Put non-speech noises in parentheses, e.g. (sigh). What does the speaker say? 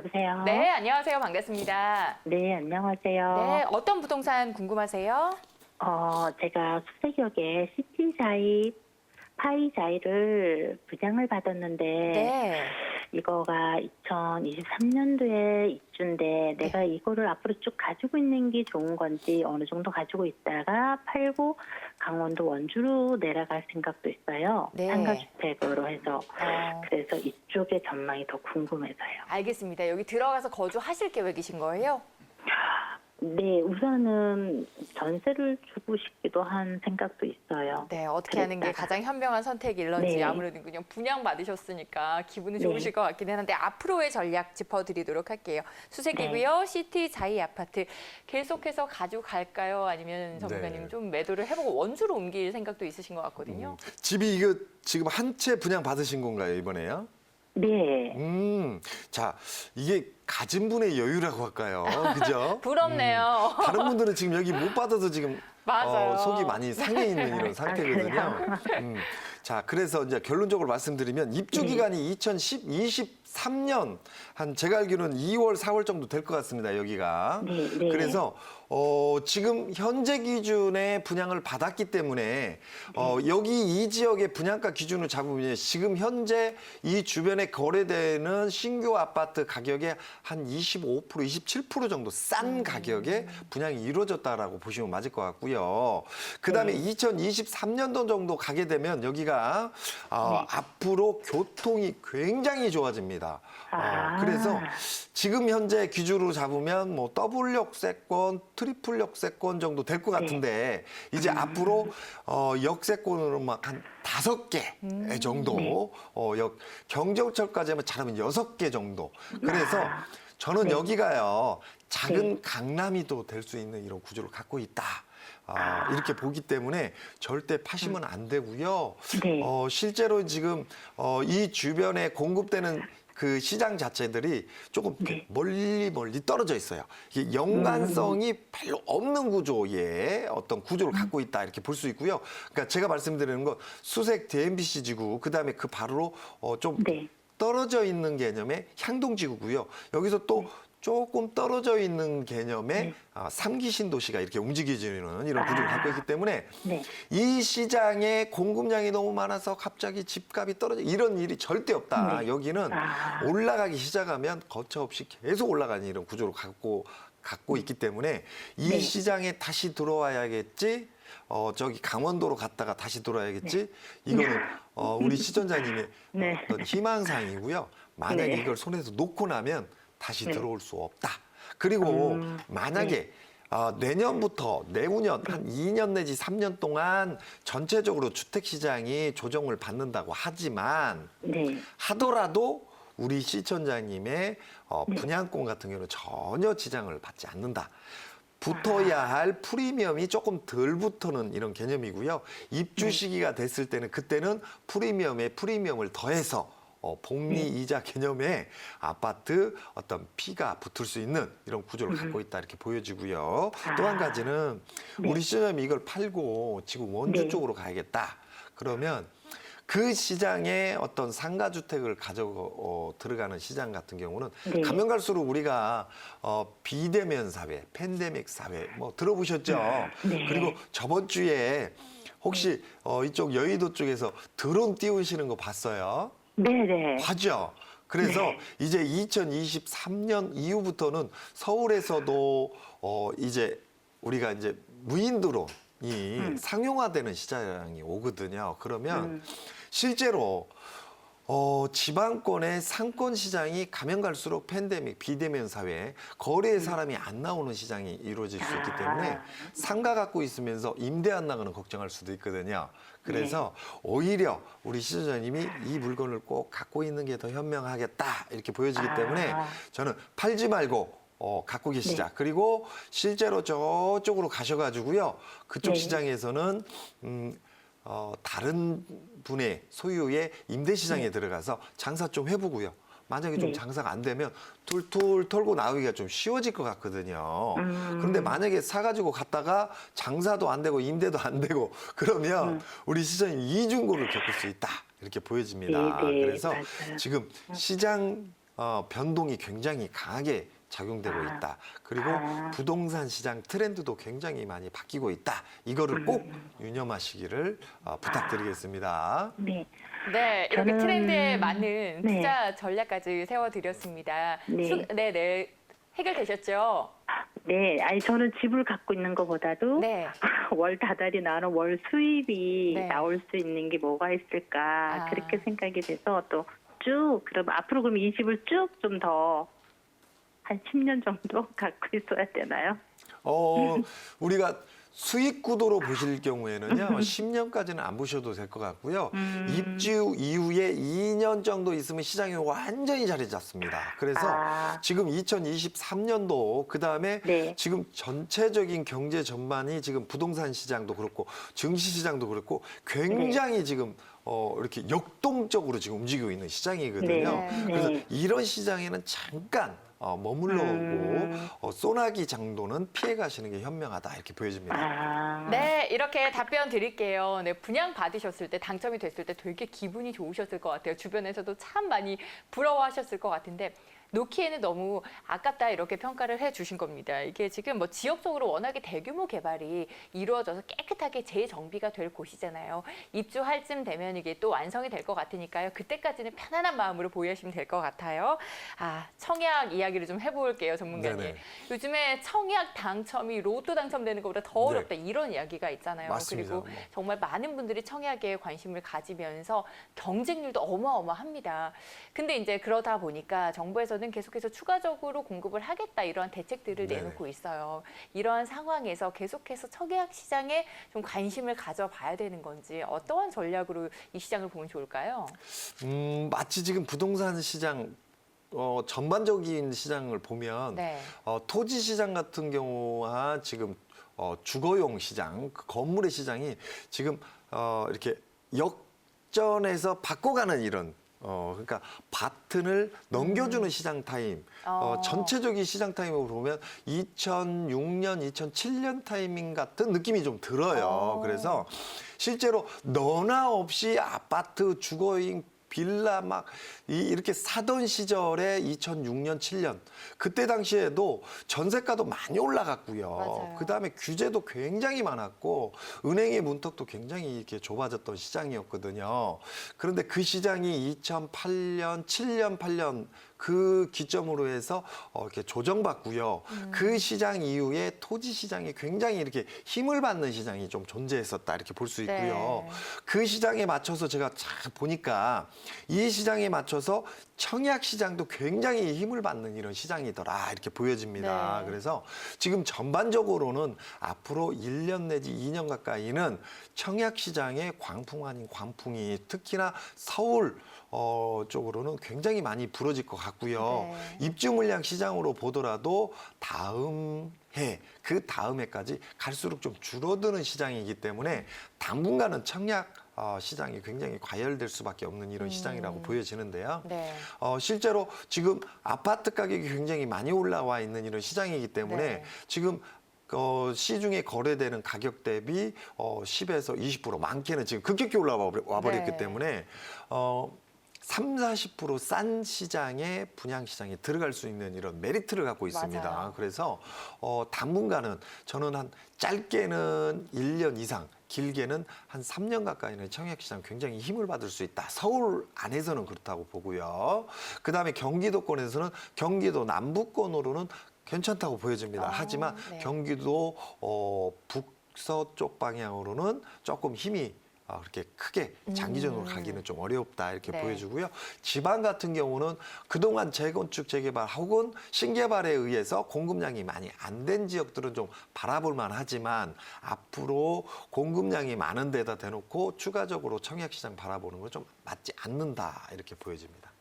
여보세요. 네, 안녕하세요. 반갑습니다. 네, 안녕하세요. 네, 어떤 부동산 궁금하세요? 어, 제가 수세역에 시티자이 파이자이를 부장을 받았는데 네. 이거가 2023년도에 입주인데 내가 이거를 앞으로 쭉 가지고 있는 게 좋은 건지 어느 정도 가지고 있다가 팔고 강원도 원주로 내려갈 생각도 있어요. 네. 상가주택으로 해서 어, 그래서 이쪽의 전망이 더 궁금해서요. 알겠습니다. 여기 들어가서 거주하실 계획이신 거예요? 네, 우선은 전세를 주고 싶기도 한 생각도 있어요. 네, 어떻게 하는 게 그랬다가. 가장 현명한 선택일런지 네. 아무래도 그냥 분양 받으셨으니까 기분이 네. 좋으실 것 같긴 한데 앞으로의 전략 짚어드리도록 할게요. 수색이고요. 시티 자이 아파트 계속해서 가져갈까요? 아니면 전문가님 네. 좀 매도를 해보고 원주로 옮길 생각도 있으신 것 같거든요. 집이 이거 지금 한 채 분양 받으신 건가요 이번에요? 네. 음, 자 이게 가진 분의 여유라고 할까요? 그죠? (laughs) 부럽네요. 음, 다른 분들은 지금 여기 못 받아서 지금 맞아요. 어, 속이 많이 상해 있는 이런 상태거든요. 그래요? 음, 자, 그래서 이제 결론적으로 말씀드리면 입주 네. 기간이 2010, 23년 한 제가 알기로는 2월, 4월 정도 될 것 같습니다. 여기가. 네, 네. 그래서 어, 지금 현재 기준의 분양을 받았기 때문에 어, 네. 여기 이 지역의 분양가 기준을 잡으면 지금 현재 이 주변에 거래되는 신규 아파트 가격의 한 25%, 27% 정도 싼 가격에 분양이 이루어졌다라고 보시면 맞을 것 같고요. 그다음에 2023년도 정도 가게 되면 여기가 어, 앞으로 교통이 굉장히 좋아집니다. 어, 아. 그래서 지금 현재 기준으로 잡으면 뭐 더블 역세권, 트리플 역세권 정도 될 것 같은데 이제 앞으로 어, 역세권으로만 한 다섯 개 정도 어, 역 경정철까지 하면 잘하면 여섯 개 정도. 그래서 저는 여기가요 작은 강남이도 될수 있는 이런 구조를 갖고 있다. 아, 이렇게 보기 때문에 절대 파시면 안 되고요. 네. 어, 실제로 지금 어, 이 주변에 공급되는 그 시장 자체들이 조금 네. 멀리 멀리 떨어져 있어요. 이게 연관성이 별로 없는 구조의 어떤 구조를 갖고 있다 이렇게 볼 수 있고요. 그러니까 제가 말씀드리는 건 수색 DMBC 지구 그다음에 그 바로 어, 좀 네. 떨어져 있는 개념의 향동지구고요. 여기서 또 네. 조금 떨어져 있는 개념의 네. 아, 삼기 신도시가 이렇게 움직여지는 이런 구조를 아. 갖고 있기 때문에 네. 이 시장에 공급량이 너무 많아서 갑자기 집값이 떨어져 이런 일이 절대 없다. 네. 여기는 아. 올라가기 시작하면 거처 없이 계속 올라가는 이런 구조를 갖고 갖고 있기 때문에 이 네. 시장에 다시 들어와야겠지. 어 저기 강원도로 갔다가 다시 돌아야겠지. 이거는 어 우리 시청자님의 네. 어떤 희망사항이고요. 만약에 네. 이걸 손에서 놓고 나면 다시 네. 들어올 수 없다. 그리고 음, 만약에 어, 내년부터 내후년 한 2년 내지 3년 동안 전체적으로 주택 시장이 조정을 받는다고 하지만 네. 하더라도 우리 시청자님의 어, 네. 분양권 같은 경우는 전혀 지장을 받지 않는다. 붙어야 할 프리미엄이 조금 덜 붙는 이런 개념이고요. 입주 네. 시기가 됐을 때는 그때는 프리미엄에 프리미엄을 더해서 어, 복리 이자 개념의 아파트 어떤 피가 붙을 수 있는 이런 구조를 갖고 있다 이렇게 보여지고요. 또한 아. 가지는 네. 우리 시청자님이 이걸 팔고 지금 원주 네. 쪽으로 가야겠다. 그러면 그 시장에 어떤 상가 주택을 가져 어, 들어가는 시장 같은 경우는 네. 가면 갈수록 우리가 어, 비대면 사회, 팬데믹 사회 뭐 들어보셨죠? 네. 그리고 저번 주에 혹시 어, 이쪽 여의도 쪽에서 드론 띄우시는 거 봤어요? 네, 네. 하죠. 그래서 네. 이제 2023년 이후부터는 서울에서도 어 이제 우리가 이제 무인 드론이 상용화되는 시장이 오거든요. 그러면 음. 실제로 어, 지방권의 상권 시장이 가면 갈수록 팬데믹, 비대면 사회, 거래의 사람이 안 나오는 시장이 이루어질 수 있기 때문에 아. 상가 갖고 있으면서 임대 안 나가는 걱정할 수도 있거든요. 그래서 오히려 우리 시청자님이 이 물건을 꼭 갖고 있는 게 더 현명하겠다 이렇게 보여지기 아. 때문에 저는 팔지 말고 어, 갖고 계시자. 네. 그리고 실제로 저쪽으로 가셔가지고요. 그쪽 네. 시장에서는 음, 어, 다른 분의 소유의 임대 시장에 들어가서 장사 좀 해보고요. 만약에 좀 네. 장사가 안 되면 툴툴 털고 나오기가 좀 쉬워질 것 같거든요. 음. 그런데 만약에 사가지고 갔다가 장사도 안 되고 임대도 안 되고 (laughs) 그러면 음. 우리 시장이 이중고를 겪을 수 있다. 이렇게 보여집니다. 네, 네, 그래서 맞아요. 지금 시장 어, 변동이 굉장히 강하게 작용되고 아. 있다. 그리고 아. 부동산 시장 트렌드도 굉장히 많이 바뀌고 있다. 이거를 꼭 음. 유념하시기를 어, 부탁드리겠습니다. 네. 네, 이렇게 저는- 트렌드에 맞는 네. 투자 전략까지 세워드렸습니다. 네. 수- 네, 네. 해결되셨죠? 네, 아니 저는 집을 갖고 있는 것보다도 네. (laughs) 월 다달이 나는 월 수입이 네. 나올 수 있는 게 뭐가 있을까 아. 그렇게 생각이 돼서 또 쭉 그럼 앞으로 그럼 이 집을 쭉 좀 더 한 10년 정도 (laughs) 갖고 있어야 되나요? 어, 우리가 수익 구도로 보실 경우에는요, 10년까지는 안 보셔도 될 것 같고요. 음. 입주 이후에 2년 정도 있으면 시장이 완전히 자리 잡습니다. 그래서 아. 지금 2023년도 그 다음에 네. 지금 전체적인 경제 전반이 지금 부동산 시장도 그렇고 증시 시장도 그렇고 굉장히 네. 지금 어, 이렇게 역동적으로 지금 움직이고 있는 시장이거든요. 네. 그래서 네. 이런 시장에는 잠깐 어, 머물러 오고 음. 어, 소나기 정도는 피해 가시는 게 현명하다 이렇게 보여집니다. 아. 네, 이렇게 답변 드릴게요. 네, 분양 받으셨을 때, 당첨이 됐을 때 되게 기분이 좋으셨을 것 같아요. 주변에서도 참 많이 부러워하셨을 것 같은데, 놓기에는 너무 아깝다 이렇게 평가를 해 주신 겁니다. 이게 지금 뭐 지역적으로 워낙에 대규모 개발이 이루어져서 깨끗하게 재정비가 될 곳이잖아요. 입주할 쯤 되면 이게 또 완성이 될 것 같으니까요. 그때까지는 편안한 마음으로 보유하시면 될 것 같아요. 아, 청약 이야기를 좀 해볼게요, 전문가님. 네네. 요즘에 청약 당첨이 로또 당첨되는 것보다 더 네. 어렵다 이런 이야기가 있잖아요. 맞습니다. 그리고 뭐. 정말 많은 분들이 청약에 관심을 가지면서 경쟁률도 어마어마합니다. 근데 이제 그러다 보니까 정부에서 는 계속해서 추가적으로 공급을 하겠다 이러한 대책들을 네네. 내놓고 있어요. 이러한 상황에서 계속해서 청약 시장에 좀 관심을 가져봐야 되는 건지 어떠한 전략으로 이 시장을 보면 좋을까요? 음, 마치 지금 부동산 시장 어, 전반적인 시장을 보면 네. 어, 토지 시장 같은 경우와 지금 어, 주거용 시장, 그 건물의 시장이 지금 어, 이렇게 역전해서 바꿔가는 이런 어, 그러니까 바튼을 넘겨주는 시장 타임, 어, 어. 전체적인 시장 타임으로 보면 2006년, 2007년 타이밍 같은 느낌이 좀 들어요. 어. 그래서 실제로 너나 없이 아파트, 주거용 빌라 막 이- 이렇게 사던 시절에 2006년, 7년 그때 당시에도 전세가도 많이 올라갔고요. 그 다음에 규제도 굉장히 많았고 은행의 문턱도 굉장히 이렇게 좁아졌던 시장이었거든요. 그런데 그 시장이 2008년, 7년, 8년 그 기점으로 해서 어, 이렇게 조정받고요. 그 시장 이후에 토지 시장이 굉장히 이렇게 힘을 받는 시장이 좀 존재했었다 이렇게 볼 수 있고요. 네. 그 시장에 맞춰서 제가 잘 보니까 이 시장에 맞춰서 청약 시장도 굉장히 힘을 받는 이런 시장이더라 이렇게 보여집니다. 네. 그래서 지금 전반적으로는 앞으로 1년 내지 2년 가까이는 청약 시장의 광풍 아닌 광풍이 특히나 서울 어, 쪽으로는 굉장히 많이 불어질 것 같 고요. 네. 입주 물량 시장으로 보더라도 다음 해, 그 다음 해까지 갈수록 좀 줄어드는 시장이기 때문에 당분간은 청약 어, 시장이 굉장히 과열될 수밖에 없는 이런 시장이라고 보여지는데요. 네. 어, 실제로 지금 아파트 가격이 굉장히 많이 올라와 있는 이런 시장이기 때문에 네. 지금 어, 시중에 거래되는 가격 대비 어, 10에서 20% 많게는 지금 급격히 올라와 와 버렸기 네. 때문에 어, 3, 40%싼 시장에 분양 시장에 들어갈 수 있는 이런 메리트를 갖고 있습니다. 맞아요. 그래서 어, 당분간은 저는 한 짧게는 1년 이상, 길게는 한 3년 가까이는 청약 시장 굉장히 힘을 받을 수 있다. 서울 안에서는 그렇다고 보고요. 그다음에 경기도권에서는 경기도 남부권으로는 괜찮다고 보여집니다. 아, 하지만 네. 경기도 어, 북서쪽 방향으로는 조금 힘이 어, 그렇게 크게 장기적으로 음. 가기는 좀 어렵다 이렇게 네. 보여주고요. 지방 같은 경우는 그동안 재건축 재개발 혹은 신개발에 의해서 공급량이 많이 안 된 지역들은 좀 바라볼 만하지만 앞으로 공급량이 많은 데다 대놓고 추가적으로 청약 시장 바라보는 건 좀 맞지 않는다 이렇게 보여집니다.